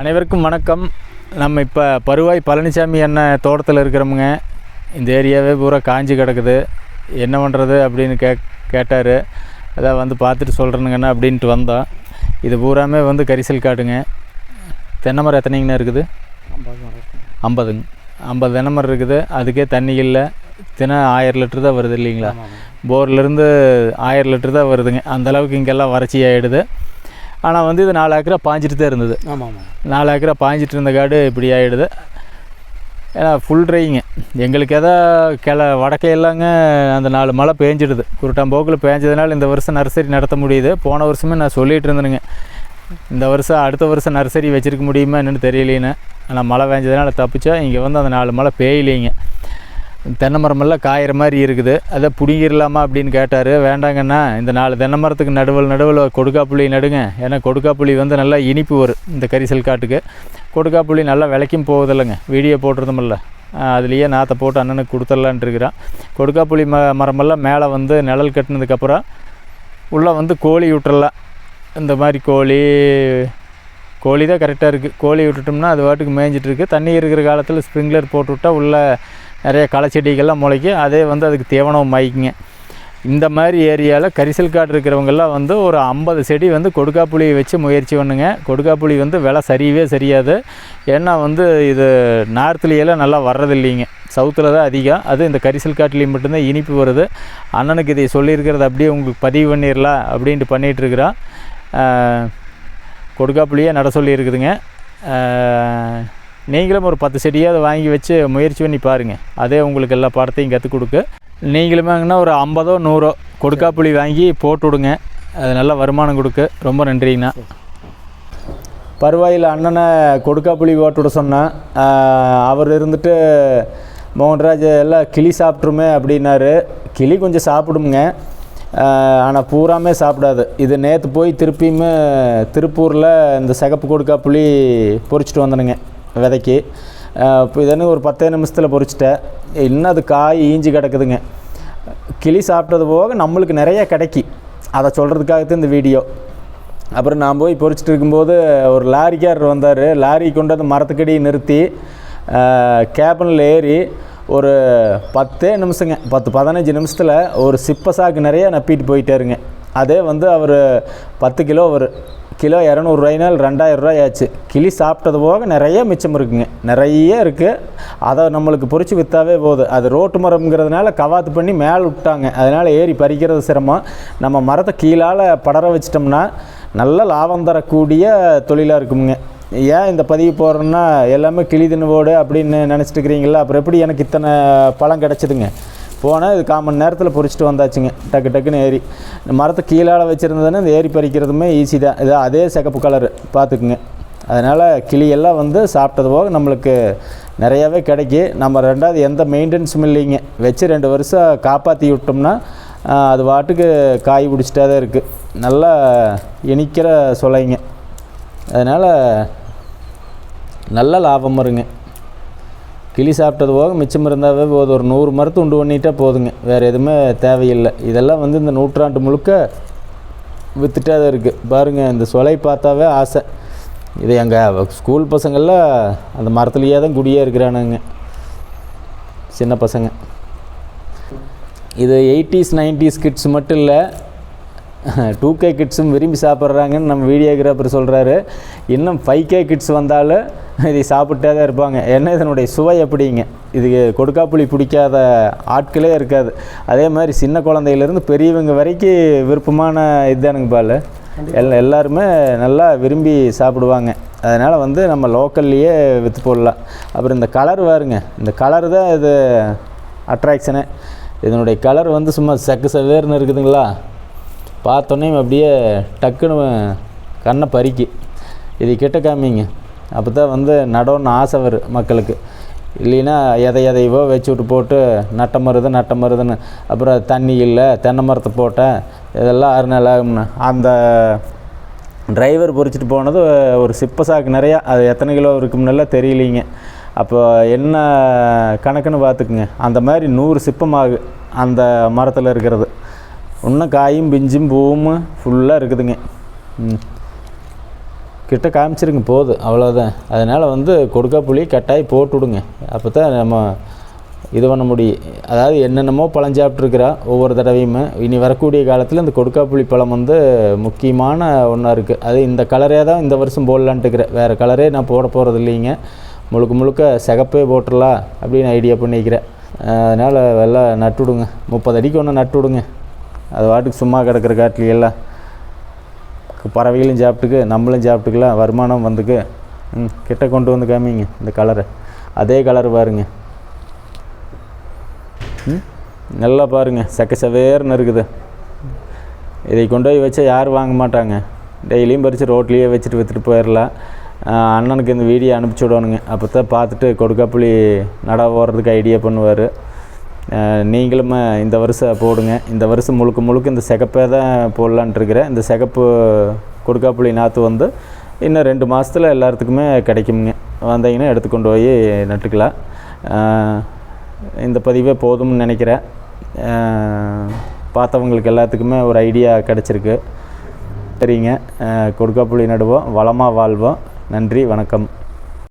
அனைவருக்கும் வணக்கம். நம்ம இப்போ பருவாய் பழனிசாமி அண்ணன் தோட்டத்தில் இருக்கிறோமுங்க இந்த ஏரியாவே பூரா காஞ்சி கிடக்குது. என்ன பண்ணுறது அப்படின்னு கே கேட்டார். அதான் வந்து பார்த்துட்டு சொல்கிறேனுங்கண்ணா அப்படின்ட்டு வந்தோம். இது பூராமே வந்து கரிசல் காடுங்க. தென்னை மரம் எத்தனைங்கண்ணா இருக்குது? ஐம்பதுங்க. ஐம்பது தென்னை மரம் இருக்குது. அதுக்கே தண்ணி இல்லை. தினம் ஆயிரம் லிட்டர் தான் வருது இல்லைங்களா? போர்லேருந்து ஆயிரம் லிட்டர் தான் வருதுங்க. அந்த அளவுக்கு இங்கெல்லாம் வறட்சி ஆகிடுது ஆனால் வந்து இது நாலு ஏக்கரா பாஞ்சிட்டு தான் இருந்தது. ஆமாம் நாலு ஏக்கரா பாஞ்சிட்டு இருந்த காடு இப்படி ஆகிடுது ஏன்னா ஃபுல் ட்ரைங்க எங்களுக்கு எதா கிள வடக்கே எல்லாங்க அந்த நாலு மழை பேஞ்சிடுது. குருட்டாம்போக்கில் பேஞ்சதுனால இந்த வருஷம் நர்சரி நடத்த முடியுது. போன வருஷமே நான் சொல்லிகிட்டு இருந்தேனுங்க. இந்த வருஷம் அடுத்த வருஷம் நர்சரி வச்சுருக்க முடியுமா என்னன்னு தெரியலேன்னு. ஆனால் மழை பேஞ்சதுனால தப்பிச்சா இங்கே வந்து அந்த நாலு மழை பேயலைங்க. தென்னை மரமெல்லாம் காயிற மாதிரி இருக்குது. அதை பிடுங்கிடலாமா அப்படின்னு கேட்டார். வேண்டாங்கண்ணா இந்த நாலு தென்னை மரத்துக்கு நடுவில் நடுவில் கொடுக்காப்புளி நடுங்க. ஏன்னா கொடுக்காப்புளி வந்து நல்லா இனிப்பு வரும் இந்த கரிசல் காட்டுக்கு. கொடுக்காப்புளி நல்லா விலைக்கும் போகுதில்லைங்க வீடியோ போட்டுறதுமில்ல அதுலேயே நாற்றை போட்டு அண்ணனுக்கு கொடுத்துடலான்ட்டு இருக்கிறான். கொடுக்காப்புளி ம மரமெல்லாம் மேலே வந்து நிழல் கட்டினதுக்கப்புறம் உள்ளே வந்து கோழி விட்டுறலாம். இந்த மாதிரி கோழி கோழி தான் கரெக்டாக இருக்குது. கோழி விட்டுட்டோம்னா அது வாட்டுக்கு மேய்ஞ்சிட்ருக்கு தண்ணி இருக்கிற காலத்தில் ஸ்ப்ரிங்க்லர் போட்டுவிட்டால் உள்ளே நிறைய களை செடிகள்லாம் முளைக்கும் அதே வந்து அதுக்கு தேவனம் மாய்க்குங்க. இந்த மாதிரி ஏரியாவில் கரிசல் காடு இருக்கிறவங்கெல்லாம் வந்து ஒரு ஐம்பது செடி வந்து கொடுக்காப்புளி வச்சு முயற்சி பண்ணுங்க. கொடுக்காப்புளி வந்து விலை சரியவே சரியாது. ஏன்னா வந்து இது நார்த்துலேயெல்லாம் நல்லா வர்றதில்லைங்க. சவுத்தில் தான் அதிகம். அது இந்த கரிசல் காட்டுலேயும் மட்டும்தான் இனிப்பு வருது. அண்ணனுக்கு இதை சொல்லியிருக்கிறது அப்படியே உங்களுக்கு பதிவு பண்ணிடலாம் அப்படின்ட்டு பண்ணிகிட்ருக்குறான் கொடுக்காப்புளியே நட சொல்லியிருக்குதுங்க. நீங்களும் ஒரு பத்து செடியாவது வாங்கி வச்சு முயற்சி பண்ணி பாருங்கள் அதே உங்களுக்கு எல்லா பாடத்தையும் கற்றுக் கொடுக்கு. நீங்களுமேங்கன்னா ஒரு ஐம்பதோ நூறோ கொடுக்காப்புளி வாங்கி போட்டு விடுங்க. அது நல்ல வருமானம் கொடுக்கு. ரொம்ப நன்றிங்கண்ணா. பருவாயில் அண்ணனை கொடுக்காப்புளி போட்டு விட சொன்னேன் அவர் இருந்துட்டு மோகன்ராஜ் எல்லாம் கிளி சாப்பிட்ருமே அப்படின்னாரு. கிளி கொஞ்சம் சாப்பிடுங்க. ஆனால் பூராமே சாப்பிடாது. இது நேற்று போய் திருப்பியுமே திருப்பூரில் இந்த சிகப்பு கொடுக்காப்புளி பொறிச்சிட்டு வந்தனுங்க. விதைக்கு. இப்போ இதனு ஒரு பத்தே நிமிஷத்தில் பொறிச்சிட்டேன் இன்னும் அது காய் ஈஞ்சி கிடக்குதுங்க. கிளி சாப்பிட்டது போக நம்மளுக்கு நிறைய கிடைக்கி. அதை சொல்கிறதுக்காகத்தான் இந்த வீடியோ. அப்புறம் நான் போய் பொறிச்சிட்டு இருக்கும்போது ஒரு லாரிக்காரர் வந்தார். லாரி கொண்டு வந்து மரத்துக்கடி நிறுத்தி கேபனில் ஏறி ஒரு பத்தே நிமிஷங்க பத்து பதினஞ்சு நிமிஷத்தில் ஒரு சிப்ப சாக்கு நிறைய நப்பிட்டு போயிட்டாருங்க. அதே வந்து அவர் பத்து கிலோ ஒரு கிலோ இரநூறுவாயினால் ரெண்டாயிரம் ரூபாய் ஆச்சு கிளி சாப்பிட்டது போக நிறைய மிச்சம் இருக்குங்க. நிறைய இருக்குது அதை நம்மளுக்கு பொறிச்சு விற்றாவே போகுது அது ரோட்டு மரம்ங்கிறதுனால கவாத்து பண்ணி மேலே விட்டாங்க. அதனால் ஏறி பறிக்கிறது சிரமம். நம்ம மரத்தை கீழால் படர வச்சிட்டோம்னா நல்ல லாபம் தரக்கூடிய தொழிலாக இருக்குமுங்க ஏன் இந்த பதிவு போடுறேன்னா எல்லாமே கிளி தின்னுவோடு அப்படின்னு நினச்சிட்டு இருக்கிறீங்களா? அப்புறம் எப்படி எனக்கு இத்தனை பழம் கிடச்சிதுங்க? போனால் இது கால் மணி நேரத்தில் பொறிச்சிட்டு வந்தாச்சுங்க. டக்கு டக்குன்னு ஏறி. இந்த மரத்தை கீழால் வச்சுருந்ததுன்னா இந்த ஏறி பறிக்கிறதுமே ஈஸி தான். இது அதே சிகப்பு கலரு பார்த்துக்குங்க. அதனால் கிளியெல்லாம் வந்து சாப்பிட்டது போக நம்மளுக்கு நிறையாவே கிடைக்கி. நம்ம ரெண்டாவது எந்த மெயின்டெனன்ஸும் இல்லைங்க. வச்சு ரெண்டு வருஷம் காப்பாற்றி விட்டோம்னா அது பாட்டுக்கு காய் பிடிச்சிட்டே தான் இருக்குது நல்லா இனிக்கிற சொலைங்க. அதனால் நல்ல லாபம் வருங்க. கிளி சாப்பிட்டது போக மிச்சம் இருந்தாவே போதும் ஒரு நூறு மரத்து உண்டு பண்ணிட்டா போதுங்க. வேறு எதுவுமே தேவையில்லை. இதெல்லாம் வந்து இந்த நூற்றாண்டு முழுக்க வித்துட்டே தான் இருக்குது பாருங்கள் இந்த சொலை பார்த்தாவே ஆசை. இது எங்கள் ஸ்கூல் பசங்கள்லாம் அந்த மரத்துலேயே தான் குடியே இருக்கிறானுங்க. சின்ன பசங்க. இது எயிட்டிஸ் நைன்டிஸ் கிட்ஸ் மட்டும் இல்லை டூ கே கிட்ஸும் விரும்பி சாப்பிட்றாங்கன்னு நம்ம வீடியோகிராஃபர் சொல்கிறாரு இன்னும் ஃபைவ் கே கிட்ஸ் வந்தாலும் இதை சாப்பிட்டே தான் இருப்பாங்க. ஏன்னா இதனுடைய சுவை எப்படிங்க? இது கொடுக்காப்புளி பிடிக்காத ஆட்களே இருக்காது. அதே மாதிரி சின்ன குழந்தையிலேருந்து பெரியவங்க வரைக்கும் விருப்பமான இதுதானுங்க பால். எல்லா எல்லாருமே நல்லா விரும்பி சாப்பிடுவாங்க. அதனால் வந்து நம்ம லோக்கல்லையே விற்று போடலாம். அப்புறம் இந்த கலர் பாருங்க. இந்த கலர் தான் இது அட்ராக்ஷனு இதனுடைய கலர் வந்து சும்மா செக்கு செவேர்னு இருக்குதுங்களா? பார்த்தோன்னே அப்படியே டக்குன்னு கண்ணை பறிக்கி. இது கிட்ட காமிங்க. அப்போ தான் வந்து நடோன்னு ஆசை வரும் மக்களுக்கு. இல்லைன்னா எதை எதையவோ வச்சு விட்டு போட்டு நட்ட மருது நட்ட மருதுன்னு. அப்புறம் தண்ணி இல்லை தென்னை மரத்தை போட்டேன் இதெல்லாம் ஆறு நாள் ஆகும்னு. அந்த டிரைவர் பொறிச்சிட்டு போனது ஒரு சிப்ப சாக்கு நிறையா. அது எத்தனை கிலோ இருக்கும்னுலாம் தெரியலிங்க. அப்போ என்ன கணக்குன்னு பார்த்துக்குங்க. அந்த மாதிரி நூறு சிப்பமாகு அந்த மரத்தில் இருக்கிறது. இன்னும் காயும் பிஞ்சும் பூவும் ஃபுல்லாக இருக்குதுங்க. ம். கிட்ட காமிச்சிருங்க போதும் அவ்வளோதான் அதனால் வந்து கொடுக்காப்புளி கட்டாயி போட்டு விடுங்க. அப்போ தான் நம்ம இது பண்ண முடியும். அதாவது என்னென்னமோ பழம் சாப்பிட்ருக்குறா ஒவ்வொரு தடவையுமே. இனி வரக்கூடிய காலத்தில் இந்த கொடுக்காப்புளி பழம் வந்து முக்கியமான ஒன்றா இருக்குது அது இந்த கலரே தான் இந்த வருஷம் போடலான்ட்டு இருக்கிறேன். வேறு கலரே நான் போட போகிறது இல்லைங்க. முழுக்க முழுக்க சிகப்பே போட்டுடலாம் அப்படின்னு ஐடியா பண்ணிக்கிறேன். அதனால் எல்லாம் நட்டு விடுங்க. முப்பது அடிக்கு ஒன்று நட்டு விடுங்க. அது வாட்டுக்கு சும்மா கிடக்கிற காட்டிலையெல்லாம் பறவைகளும் சாப்பிட்டுக்கு நம்மளும் சாப்பிட்டுக்கலாம் வருமானம் வந்துக்கு. ம் கிட்ட கொண்டு வந்து காமிங்க இந்த கலரை அதே கலர் பாருங்க. ம் நல்லா பாருங்க செக்க செவேர்னு இருக்குது. இதை கொண்டு போய் வச்சா யாரும் வாங்க மாட்டாங்க. டெய்லியும் பறித்து ரோட்லேயே வச்சுட்டு விற்றுட்டு போயிடலாம் அண்ணனுக்கு இந்த வீடியோ அனுப்பிச்சி விடணுங்க. அப்போ தான் பார்த்துட்டு கொடுக்காப்புளி நட போடுறதுக்கு ஐடியா பண்ணுவார். நீங்களும் இந்த வருஷம் போடுங்க. இந்த வருஷம் முழுக்க முழுக்க இந்த சிகப்பே தான் போடலான்ட்டு இருக்கிறேன். இந்த சிகப்பு கொடுக்காப்புளி நாற்று வந்து இன்னும் ரெண்டு மாதத்தில் எல்லாத்துக்குமே கிடைக்குங்க வந்தீங்கன்னா எடுத்து கொண்டு போய் நட்டுக்கலாம். இந்த பதிவே போதும்னு நினைக்கிறேன். பார்த்தவங்களுக்கு எல்லாத்துக்குமே ஒரு ஐடியா கிடச்சிருக்கு. சரிங்க. கொடுக்காப்புளி நடுவோம். வளமாக வாழ்வோம். நன்றி வணக்கம்.